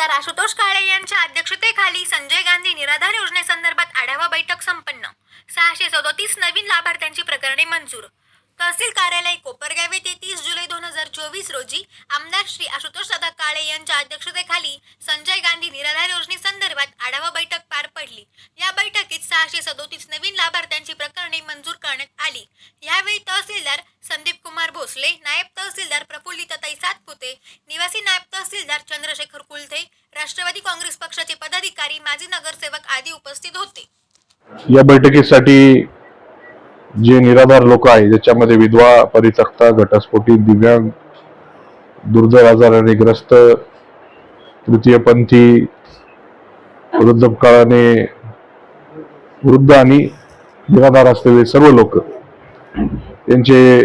आमदार आशुतोष काळे यांच्या अध्यक्षतेखाली संजय गांधी निराधार योजनेसंदर्भात आढावा बैठक संपन्न. सहाशे सदोतीस नवीन लाभार्थ्यांची प्रकरणे मंजूर. तहसील कार्यालय कोपरगाव येथे तीस जुलै दोन हजार चोवीस रोजी आमदार श्री आशुतोष दादा काळे यांच्या अध्यक्षतेखाली संजय गांधी निराधार योजनेसंदर्भात आढावा बैठक पार पडली. या बैठकीत सहाशे सदोतीस नवीन लाभार्थ्यांची प्रकरणे मंजूर करण्यात आली. यावेळी तहसीलदार संदीप कुमार भोसले नायब तहसीलदार प्रफुल्लितताई सातपुते निवासी नायब तहसीलदार चंद्रशेखर कुलथे राष्ट्रवादी काँग्रेस पक्षाचे पदाधिकारी माजी नगरसेवक आदी उपस्थित होते. या बैठकीसाठी जे निराधार लोक आहे ज्याच्यामध्ये विधवा परितक्ता घटस्फोटी दिव्यांग दुर्धर आजाराने ग्रस्त तृतीयपंथी वृद्धकाळाने वृद्ध आणि निराधार असलेले सर्व लोक त्यांचे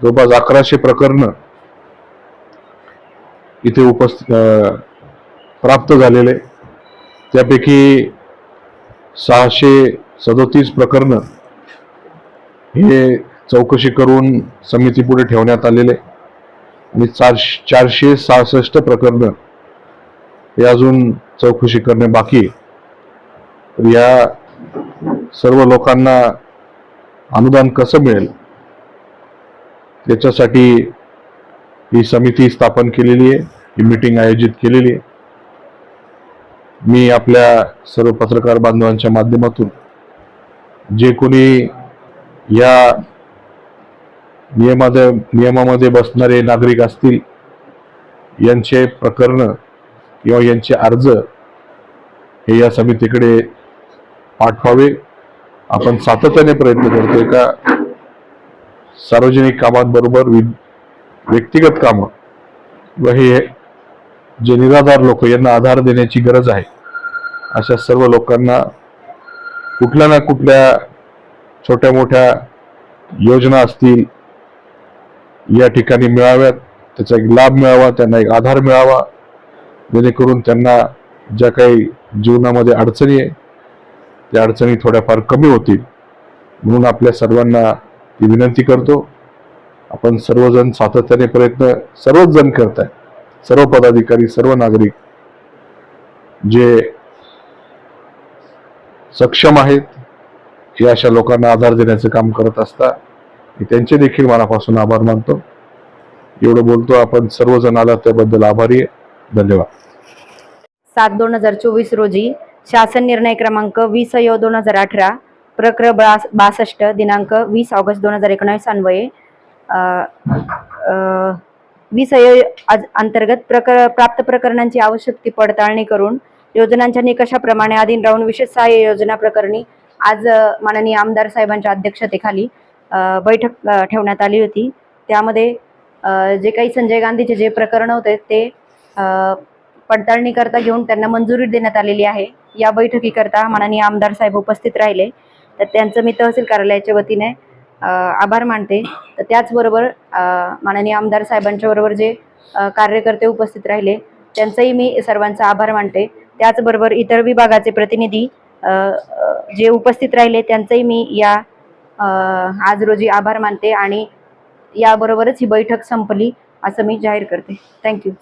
जवळपास अकराशे प्रकरण इथे उपस्थित प्राप्त झालेले त्यापैकी सहाशे सदोतीस प्रकरण हे चौकशी करून समितीपुढे ठेवण्यात आलेले आणि चार चारशे सहासष्ट प्रकरण हे अजून चौकशी करणे बाकी या सर्व लोकांना अनुदान कसं मिळेल? याच्यासाठी ही समिती स्थापन केलेली आहे ही मीटिंग आयोजित केलेली आहे. मी आपल्या सर्व पत्रकार बांधवांच्या माध्यमातून जे कोणी या नियमामध्ये नियमामध्ये बसणारे नागरिक असतील यांचे प्रकरण किंवा यांचे अर्ज हे या समितीकडे पाठवावे. आपण सातत्याने प्रयत्न करतोय का सार्वजनिक कामांबरोबर वि- व्यक्तिगत कामं व हे जे निराधार लोक यांना आधार देण्याची गरज आहे. अशा सर्व लोकांना कुठल्या ना कुठल्या छोट्या मोठ्या योजना असतील या ठिकाणी मिळाव्यात त्याचा एक लाभ मिळावा त्यांना एक आधार मिळावा जेणेकरून त्यांना ज्या काही जीवनामध्ये अडचणी आहे त्या अडचणी थोड्याफार कमी होतील. म्हणून आपल्या सर्वांना ती विनंती करतो. आपण सर्वजण सातत्याने प्रयत्न सर्वच जण करताय. सर्व पदाधिकारी सर्व नागरिक जे सक्षम आहेत हे अशा लोकांना आधार देण्याचं काम करत असता मी त्यांचे देखील मनापासून आभार मानतो. एवढं बोलतो आपण सर्वजण आला त्याबद्दल आभारी आहे. धन्यवाद. सात दोन हजार चोवीस रोजी शासन निर्णय क्रमांक वीस यो दोन हजार अठरा प्रक्र बास बासष्ट दिनांक वीस ऑगस्ट दोन हजार एकोणावीस अन्वये वीस अयो आज- अंतर्गत प्रकर प्राप्त प्रकरणांची आवश्यक ती पडताळणी करून योजनांच्या निकषाप्रमाणे अधीन राहून विशेष सहाय्य योजना प्रकरणी आज माननीय आमदार साहेबांच्या अध्यक्षतेखाली बैठक ठेवण्यात आली होती. त्यामध्ये जे काही संजय गांधीचे जे प्रकरण होते ते पडताळणी करता घेऊन त्यांना मंजुरी देण्यात आलेली आहे. या बैठकीकरता माननीय आमदार साहेब उपस्थित राहिले. तर त्यांचं मी तहसील कार्यालयाच्या वतीने आभार मानते. तर त्याचबरोबर माननीय आमदार साहेबांच्या बरोबर जे कार्यकर्ते उपस्थित राहिले त्यांचंही मी सर्वांचा आभार मानते. त्याचबरोबर इतर विभागाचे प्रतिनिधी जे उपस्थित राहिले त्यांचंही मी या आज रोजी आभार मानते आणि याबरोबरच ही बैठक संपली असं मी जाहीर करते. थँक्यू